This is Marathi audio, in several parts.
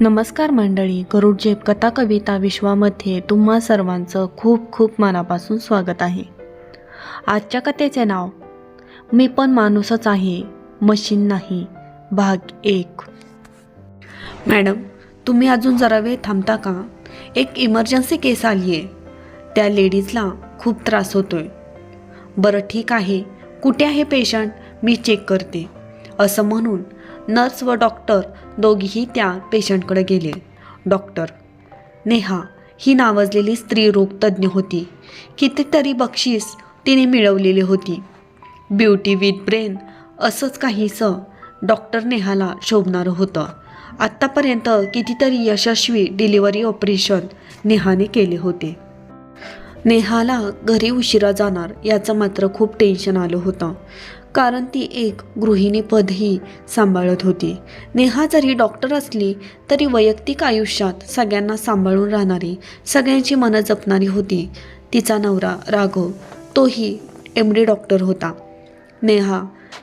नमस्कार मंडळी गरुडजेप कथा कविता विश्वामध्ये तुम्हा सर्वांचं खूप खूप मनापासून स्वागत आहे. आजच्या कथेचे नाव मी पण माणूसच आहे मशीन नाही भाग एक. मॅडम तुम्ही अजून जरा वेळ थांबता का? एक इमर्जन्सी केस आली आहे. त्या लेडीजला खूप त्रास होतोय. बरं ठीक आहे. कुठे आहे पेशंट मी चेक करते. असं म्हणून नर्स व डॉक्टर दोघीही त्या पेशंटकडे गेले. डॉक्टर नेहा ही नावाजलेली स्त्री रोगतज्ज्ञ होती. कितीतरी बक्षीस तिने मिळवलेली होती. ब्युटी विथ ब्रेन असंच काहीसं डॉक्टर नेहाला शोभणारं होतं. आत्तापर्यंत कितीतरी यशस्वी डिलिव्हरी ऑपरेशन नेहाने केले होते. नेहाला घरी उशिरा जाणार याचं मात्र खूप टेन्शन आलं होतं. कारण ती एक गृहिणीपदही सांभाळत होती. नेहा जरी डॉक्टर असली तरी वैयक्तिक आयुष्यात सगळ्यांना सांभाळून राहणारी सगळ्यांची मनं जपणारी होती. तिचा नवरा राघव तोही एम डी डॉक्टर होता. नेहा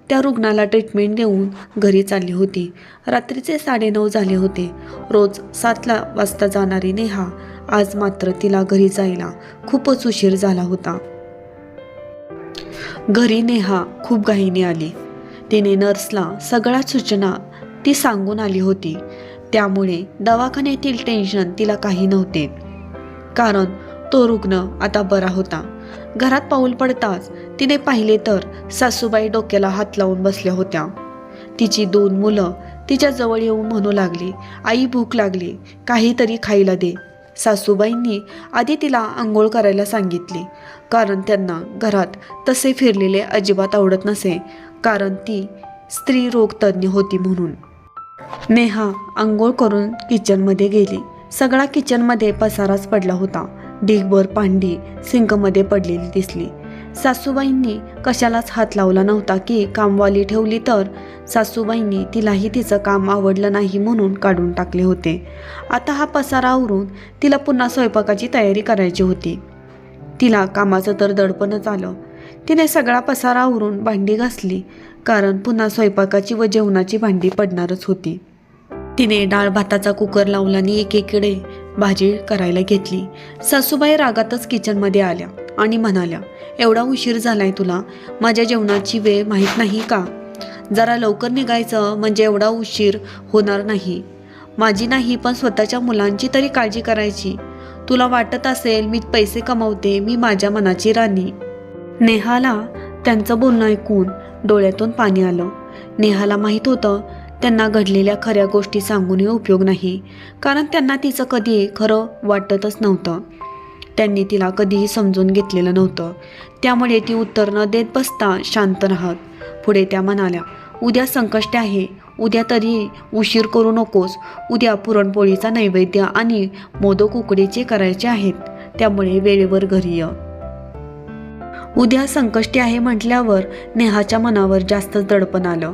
त्या रुग्णाला ट्रीटमेंट देऊन घरी चालली होती. रात्रीचे साडेनऊ झाले होते. रोज सातला वाजता जाणारी नेहा आज मात्र तिला घरी जायला खूपच उशीर झाला होता. घरी नेहा खूप घाईने आली. तिने नर्सला सगळ्या सूचना ती सांगून आली होती. त्यामुळे दवाखान्यातील टेन्शन तिला काही नव्हते. कारण तो रुग्ण आता बरा होता. घरात पाऊल पडताच तिने पाहिले तर सासूबाई डोक्याला हात लावून बसल्या होत्या. तिची दोन मुलं तिच्या जवळ येऊन म्हणू लागली. आई भूक लागली. काहीतरी खायला दे. सासूबाईंनी आधी तिला आंघोळ करायला सांगितली. कारण त्यांना घरात तसे फिरलेले अजिबात आवडत नसे कारण ती स्त्री रोगतज्ज्ञ होती म्हणून. नेहा आंघोळ करून किचनमध्ये गेली. सगळा किचनमध्ये पसाराच पडला होता. ढीगभर पांढी सिंकमध्ये पडलेली दिसली. सासूबाईंनी कशालाच हात लावला नव्हता की कामवाली ठेवली तर सासूबाईंनी तिलाही तिचं काम आवडलं नाही म्हणून काढून टाकले होते. आता हा पसारा आवरून तिला पुन्हा स्वयंपाकाची तयारी करायची होती. तिला कामाचं तर दडपणच आलं. तिने सगळा पसारा आवरून भांडी घासली कारण पुन्हा स्वयंपाकाची व जेवणाची भांडी पडणारच होती. तिने डाळ भाताचा कुकर लावला आणि एकेकडे भाजी करायला घेतली. सासूबाई रागातच किचनमध्ये आल्या. आणि म्हणाल्या एवढा उशीर झालाय तुला? माझ्या जेवणाची वेळ माहीत नाही का? जरा लवकर निघायचं म्हणजे एवढा उशीर होणार नाही. माझी नाही पण स्वतःच्या मुलांची तरी काळजी करायची. तुला वाटत असेल मी पैसे कमवते मी माझ्या मनाची राणी. नेहाला त्यांचं बोलणं ऐकून डोळ्यातून पाणी आलं. नेहाला माहीत होतं त्यांना घडलेल्या खऱ्या गोष्टी सांगूनही उपयोग नाही कारण त्यांना तिचं कधी खरं वाटतच नव्हतं. त्यांनी तिला कधीही समजून घेतलेलं नव्हतं. त्यामुळे ती उत्तर न देत बसता शांत राहत. पुढे त्या म्हणाल्या उद्या संकष्ट आहे. उद्या तरी उशीर करू नकोस. उद्या पुरणपोळीचा नैवेद्य आणि मोदक उकडीचे करायचे आहेत. त्यामुळे वेळेवर घरी ये. उद्या संकष्टी आहे म्हटल्यावर नेहाच्या मनावर जास्तच दडपण आलं.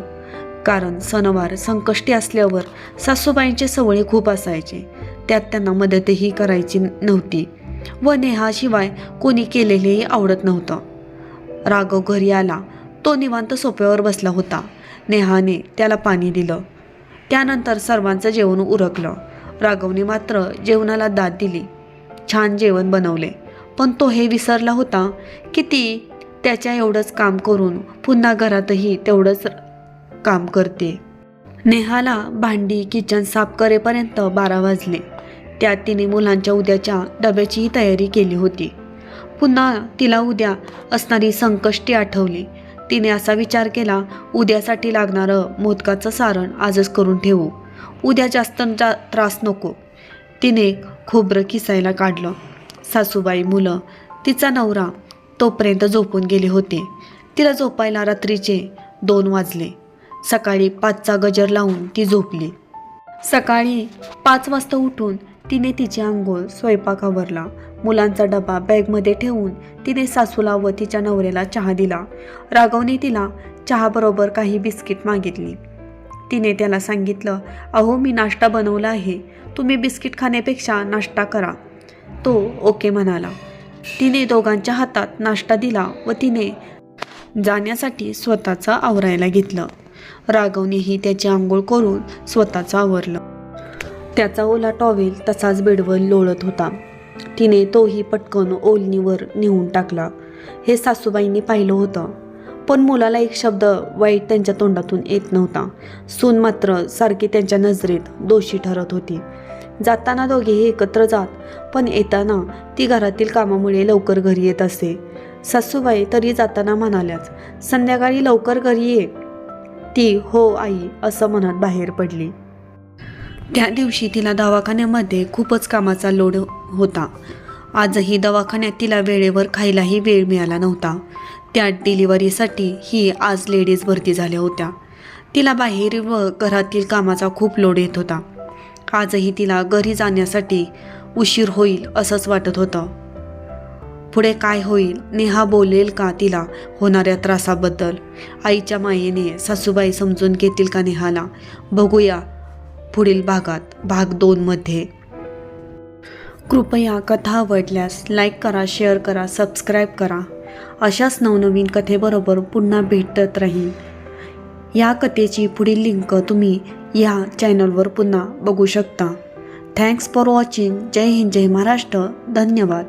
कारण सणवार संकष्टी असल्यावर सासूबाईंचे सवळी खूप असायचे. त्यात त्यांना मदतही करायची नव्हती. व नेहाशिवाय कोणी केलेलेही आवडत नव्हतं. राघव घरी आला. तो निवांत सोप्यावर बसला होता. नेहाने त्याला पाणी दिलं. त्यानंतर सर्वांचं जेवण उरकलं. राघवने मात्र जेवणाला दाद दिली. छान जेवण बनवले. पण तो हे विसरला होता की ती त्याच्या एवढंच काम करून पुन्हा घरातही तेवढंच काम करते. नेहाला भांडी किचन साफ करेपर्यंत बारा वाजले. त्यात तिने मुलांच्या उद्याच्या डब्याचीही तयारी केली होती. पुन्हा तिला उद्या असणारी संकष्टी आठवली. तिने असा विचार केला उद्यासाठी लागणारं मोदकाचं सारण आजच करून ठेवू. उद्या जास्त जा त्रास नको. तिने खोबरं किसायला काढलं. सासूबाई मुलं तिचा नवरा तोपर्यंत झोपून गेले होते. तिला झोपायला रात्रीचे दोन वाजले. सकाळी पाचचा गजर लावून ती झोपली. सकाळी पाच वाजता उठून तिने तिची आंघोळ स्वयंपाक आवरला मुलांचा डबा बॅगमध्ये ठेवून तिने सासूला व तिच्या नवऱ्याला चहा दिला. राघवने तिला चहाबरोबर काही बिस्किट मागितली. तिने त्याला सांगितलं अहो मी नाश्ता बनवला आहे. तुम्ही बिस्किट खाण्यापेक्षा नाश्ता करा. तो ओके म्हणाला. तिने दोघांच्या हातात नाश्ता दिला व तिने जाण्यासाठी स्वतःचं आवरायला घेतलं. राघवनेही त्याची आंघोळ करून स्वतःचं आवरलं. त्याचा ओला टॉवेल तसाच बेडवर लोळत होता. तिने तोही पटकन ओलनीवर नेऊन टाकला. हे सासूबाईंनी पाहिलं होतं. पण मुलाला एक शब्द वाईट त्यांच्या तोंडातून येत नव्हता. सून मात्र सारखी त्यांच्या नजरेत दोषी ठरत होती. जाताना दोघेही एकत्र जात पण येताना ती घरातील कामामुळे लवकर घरी येत असे. सासूबाई तरी जाताना म्हणाल्याच संध्याकाळी लवकर घरी ये. ती हो आई असं म्हणत बाहेर पडली. त्या दिवशी तिला दवाखान्यामध्ये खूपच कामाचा लोड होता. आजही दवाखान्यात तिला वेळेवर खायलाही वेळ मिळाला नव्हता. त्या डिलिव्हरीसाठी ही आज लेडीज भरती झाल्या होत्या. तिला बाहेर व घरातील कामाचा खूप लोड येत होता. आजही तिला घरी जाण्यासाठी उशीर होईल असंच वाटत होतं. पुढे काय होईल नेहा बोलेल का तिला होणाऱ्या त्रासाबद्दल? आईच्या मायेने सासूबाई समजून घेतील का नेहाला? बघूया. पुढील भागात भाग दोनमध्ये कृपया कथा आवडल्यास लाईक करा शेअर करा सबस्क्राईब करा. अशाच नवनवीन कथेबरोबर पुन्हा भेटत राहीन. या कथेची पुढील लिंक तुम्ही या चॅनलवर पुन्हा बघू शकता. थँक्स फॉर वॉचिंग जय हिंद जय महाराष्ट्र. धन्यवाद.